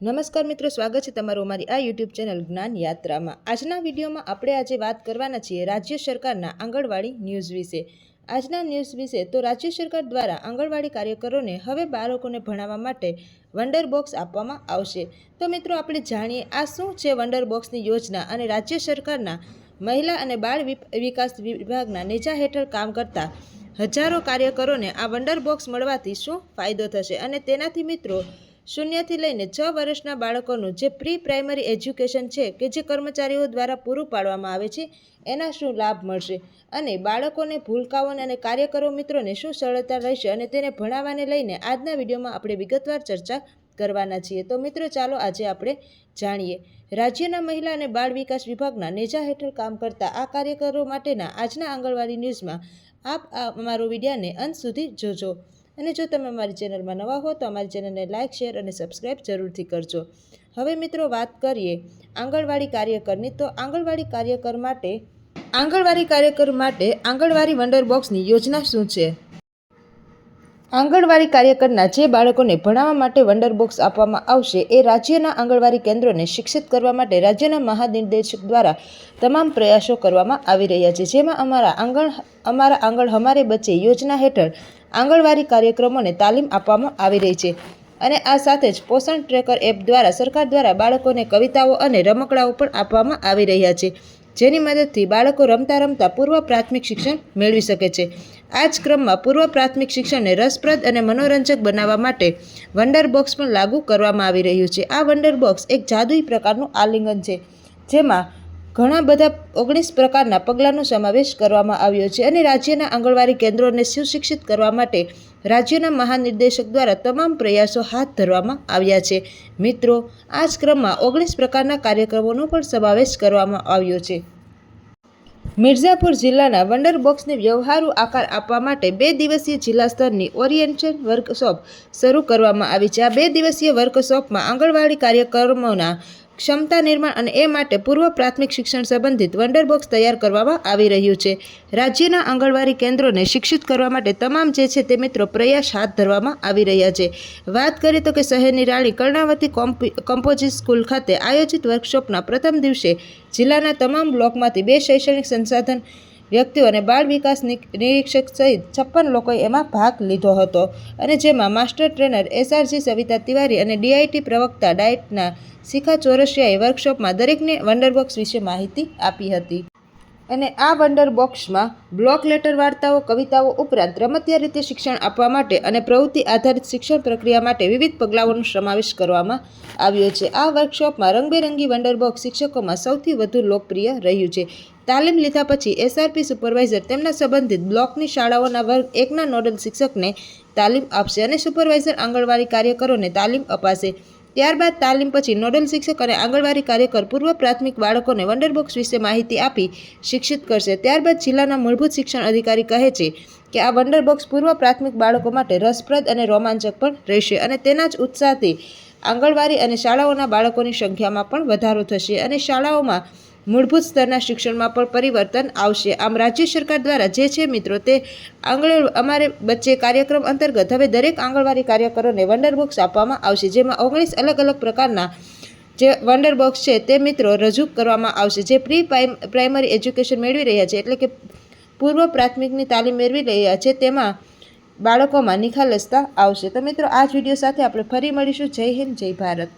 નમસ્કાર મિત્રો, સ્વાગત છે તમારું અમારી આ યુટ્યુબ ચેનલ જ્ઞાન યાત્રામાં. આજના વિડીયોમાં આપણે આજે વાત કરવાના છીએ રાજ્ય સરકારના આંગણવાડી ન્યૂઝ વિશે. આજના ન્યૂઝ વિશે તો રાજ્ય સરકાર દ્વારા આંગણવાડી કાર્યકરોને હવે બાળકોને ભણાવવા માટે વંડર બોક્સ આપવામાં આવશે. તો મિત્રો, આપણે જાણીએ આ શું છે વંડર બોક્સની યોજના અને રાજ્ય સરકારના મહિલા અને બાળ વિકાસ વિભાગના નેજા હેઠળ કામ કરતા હજારો કાર્યકરોને આ વંડર બોક્સ મળવાથી શું ફાયદો થશે? અને તેનાથી મિત્રો શૂન્યથી લઈને છ વર્ષના બાળકોનું જે પ્રી પ્રાઇમરી એજ્યુકેશન છે કે જે કર્મચારીઓ દ્વારા પૂરું પાડવામાં આવે છે, એના શું લાભ મળશે? અને બાળકોને ભૂલકાઓને અને કાર્યકરો મિત્રોને શું સરળતા રહેશે? અને તેને ભણાવવાને લઈને આજના વિડીયોમાં આપણે વિગતવાર ચર્ચા કરવાના છીએ. તો મિત્રો, ચાલો આજે આપણે જાણીએ. રાજ્યના મહિલા અને બાળ વિકાસ વિભાગના નેજા હેઠળ કામ કરતા આ કાર્યકરો માટેના આજના આંગણવાડી ન્યૂઝમાં આપ અમારો વિડીયાને અંત સુધી જોજો. અને જો તમે અમારી ચેનલમાં નવા હો તો અમારી ચેનલને લાઇક શેર અને સબસ્ક્રાઈબ જરૂરથી કરજો. હવે મિત્રો વાત કરીએ આંગણવાડી કાર્યકરની. તો આંગણવાડી કાર્યકર માટે, આંગણવાડી કાર્યકર માટે આંગણવાડી વંડર બોક્સની યોજના શું છે? આંગણવાડી કાર્યકરના જે બાળકોને ભણાવવા માટે વંડર બોક્સ આપવામાં આવશે એ રાજ્યના આંગણવાડી કેન્દ્રોને શિક્ષિત કરવા માટે રાજ્યના મહાનિર્દેશક દ્વારા તમામ પ્રયાસો કરવામાં આવી રહ્યા છે. જેમાં અમારા આંગણ અમારા આંગણ હમારે બચ્ચે યોજના હેઠળ આંગણવાડી કાર્યક્રમોને તાલીમ આપવામાં આવી રહી છે અને આ સાથે જ પોષણ ટ્રેકર એપ દ્વારા સરકાર દ્વારા બાળકોને કવિતાઓ અને રમકડાઓ પણ આપવામાં આવી રહ્યા છે, જેની મદદથી બાળકો રમતા રમતા પૂર્વ પ્રાથમિક શિક્ષણ મેળવી શકે છે. આ જ ક્રમમાં પૂર્વ પ્રાથમિક શિક્ષણને રસપ્રદ અને મનોરંજક બનાવવા માટે વંડર બોક્સ પણ લાગુ કરવામાં આવી રહ્યું છે. આ વંડર બોક્સ એક જાદુઈ પ્રકારનું આલિંગન છે, જેમાં ઘણા બધા ઓગણીસ પ્રકારના પગલાંનો સમાવેશ કરવામાં આવ્યો છે અને રાજ્યના આંગણવાડી કેન્દ્રોને સુશિક્ષિત કરવા માટે રાજ્યના મહાનિર્દેશક દ્વારા તમામ પ્રયાસો હાથ ધરવામાં આવ્યા છે. મિત્રો આ જ ક્રમમાં ઓગણીસ પ્રકારના કાર્યક્રમોનો પણ સમાવેશ કરવામાં આવ્યો છે. મિર્ઝાપુર જિલ્લાના વંડર બોક્સને વ્યવહારુ આકાર આપવા માટે બે દિવસીય જિલ્લા સ્તરની ઓરિએન્ટેશન વર્કશોપ શરૂ કરવામાં આવી છે. આ બે દિવસીય વર્કશોપમાં આંગણવાડી કાર્યક્રમોના ક્ષમતા નિર્માણ અને એ માટે પૂર્વ પ્રાથમિક શિક્ષણ સંબંધિત વન્ડર બોક્સ તૈયાર કરવામાં આવી રહ્યું છે. રાજ્યના આંગણવાડી કેન્દ્રોને શિક્ષિત કરવા માટે તમામ જે છે તે મિત્રો પ્રયાસ હાથ ધરવામાં આવી રહ્યા છે. વાત કરીએ તો કે શહેરની રાણી કર્ણાવતી કોમ્પી, કમ્પોઝિટ સ્કૂલ ખાતે આયોજિત વર્કશોપના પ્રથમ દિવસે જિલ્લાના તમામ બ્લોકમાંથી બે શૈક્ષણિક સંસાધન વ્યક્તિઓ અને બાળ વિકાસ નિરીક્ષક સહિત છપ્પન લોકોએ એમાં ભાગ લીધો હતો અને જેમાં master trainer SRG Savita Tiwari અને ડીઆઈટી પ્રવક્તા ડાયટના શિખા ચોરસિયાએ વર્કશોપમાં દરેકને વંડરબોક્સ વિશે માહિતી આપી હતી. અને આ વંડર બોક્સમાં બ્લોક લેટર વાર્તાઓ, કવિતાઓ ઉપરાંત રમતીય રીતે શિક્ષણ આપવા માટે અને પ્રવૃત્તિ આધારિત શિક્ષણ પ્રક્રિયા માટે વિવિધ પગલાઓનો સમાવેશ કરવામાં આવ્યો છે. આ વર્કશોપમાં રંગબેરંગી વંડર બોક્સ શિક્ષકોમાં સૌથી વધુ લોકપ્રિય રહ્યું છે. તાલીમ લીધા પછી એસઆરપી સુપરવાઇઝર તેમના સંબંધિત બ્લોકની શાળાઓના વર્ગ એકના નોડલ શિક્ષકને તાલીમ આપશે અને સુપરવાઇઝર આંગણવાડી કાર્યકરોને તાલીમ અપાશે. ત્યારબાદ તાલીમ પછી નોડલ શિક્ષક અને આંગણવાડી કાર્યકર પૂર્વ પ્રાથમિક બાળકોને વંડર બોક્સ વિશે માહિતી આપી શિક્ષિત કરશે. ત્યારબાદ જિલ્લાના મૂળભૂત શિક્ષણ અધિકારી કહે છે કે આ વંડર બોક્સ પૂર્વ પ્રાથમિક બાળકો માટે રસપ્રદ અને રોમાંચક પણ રહેશે અને તેના જ ઉત્સાહથી આંગણવાડી અને શાળાઓના બાળકોની સંખ્યામાં પણ વધારો થશે અને શાળાઓમાં મૂળભૂત સ્તરના શિક્ષણમાં પણ પરિવર્તન આવશે. આમ રાજ્ય સરકાર દ્વારા જે છે મિત્રો તે આંગણ અમારે બચ્ચે કાર્યક્રમ અંતર્ગત હવે દરેક આંગણવાડી કાર્યકરોને વંડર બોક્સ આપવામાં આવશે, જેમાં ઓગણીસ અલગ અલગ પ્રકારના જે વંડર બોક્સ છે તે મિત્રો રજૂ કરવામાં આવશે. જે પ્રી પ્રાઇમરી એજ્યુકેશન મેળવી રહ્યા છે, એટલે કે પૂર્વ પ્રાથમિકની તાલીમ મેળવી રહ્યા છે, તેમાં બાળકોમાં નિખાલસતા આવશે. તો મિત્રો, આ જ વીડિયો સાથે આપણે ફરી મળીશું. જય હિન્દ, જય ભારત.